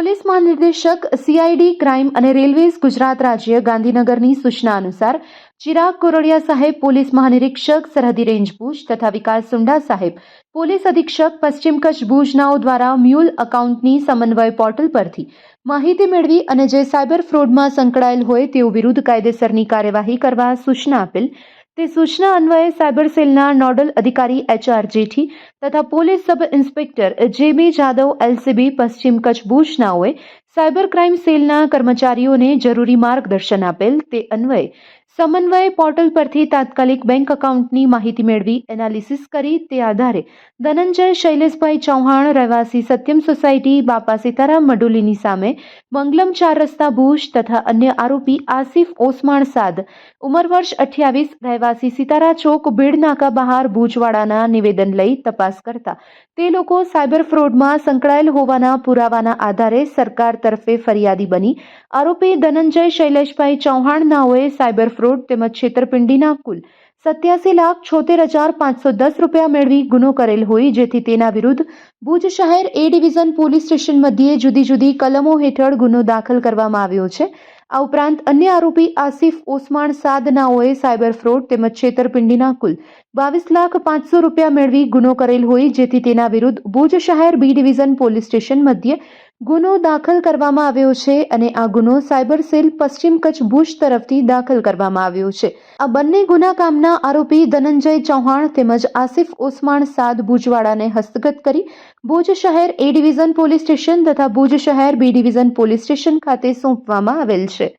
મહાનિર્દેશક CID crime અને railways Gujarat રાજ્ય ગાંધીનગરની સૂચના અનુસાર ચિરાગ કોરડિયા સાહેબ પોલીસ મહાનિરીક્ષક, સરહદી રેન્જ ભુજ તથા વિકાસ સુંડા સાહેબ પોલીસ અધિક્ષક, પશ્ચિમ કચ્છ ભુજનાઓ દ્વારા મ્યુલ એકાઉન્ટની સમન્વય પોર્ટલ પરથી માહિતી મેળવી અને જે સાયબર ફ્રોડમાં સંકળાયેલ હોય તેઓ વિરુદ્ધ કાયદેસરની કાર્યવાહી કરવા સૂચના આપેલ તે સૂચના અન્વયે સાયબર સેલના નોડલ અધિકારી એચઆર જેઠી તથા police sub inspector JB Jadav LCB પશ્ચિમ કચ્છ ભુજનાઓએ સાયબર ક્રાઇમ સેલના કર્મચારીઓને જરૂરી માર્ગદર્શન આપેલ તે અન્વયે સમન્વય પોર્ટલ પરથી તાત્કાલિક બેંક એકાઉન્ટની માહિતી મેળવી એનાલિસિસ કરી તે આધારે ધનંજય શૈલેષભાઈ ચૌહાણ, રહેવાસી સત્યમ સોસાયટી, બાપા સીતારામ મડુલીની સામે મંગલમ ચાર રસ્તા ભુજ તથા અન્ય આરોપી આસિફ ઓસમાણ સાદ, ઉંમર વર્ષ અઠ્યાવીસ, રહેવાસી સિતારા ચોક, ભીડ નાકા બહાર ભુજવાડાના નિવેદન લઈ તપાસ કરતા. તે લોકો સાયબર ફ્રોડમાં સંકળાયેલ હોવાના પુરાવાના આધારે સરકાર તરફે ફરિયાદી બની. આરોપી ધનંજય શૈલેષભાઈ ચૌહાણ નાઓએ સાયબર ફ્રોડ તેમજ છેતરપિંડીના કુલ સત્યાસી લાખ છોતેર હજાર પાંચસો દસ રૂપિયા મેળવી ગુનો કરેલ હોય જેથી તેના વિરુદ્ધ ભુજ શહેર એ ડિવિઝન પોલીસ સ્ટેશન મધ્યે જુદી જુદી કલમો હેઠળ ગુનો દાખલ કરવામાં આવ્યો છે. આ ઉપરાંત અન્ય આરોપી આસિફ ઓસમાણ સાદનાઓએ સાયબર ફ્રોડ તેમજ છેતરપિંડીના કુલ બાવીસ લાખ પાંચસો રૂપિયા મેળવી ગુનો કરેલ હોય જેથી તેના વિરુદ્ધ ભુજ શહેર બી ડિવિઝન પોલીસ સ્ટેશન મધ્યે ગુનો દાખલ કરવામાં આવ્યો છે અને આ ગુનો સાયબર સેલ પશ્ચિમ કચ્છ ભુજ તરફથી દાખલ કરવામાં આવ્યો છે. આ બંને ગુના કામના આરોપી ધનંજય ચૌહાણ તેમજ આસિફ ઓસમાણ સાદ ભુજવાડાને હસ્તગત કરી ભુજ શહેર એ ડિવિઝન પોલીસ સ્ટેશન તથા ભુજ શહેર બી ડિવિઝન પોલીસ સ્ટેશન ખાતે સોંપવામાં આવેલ છે.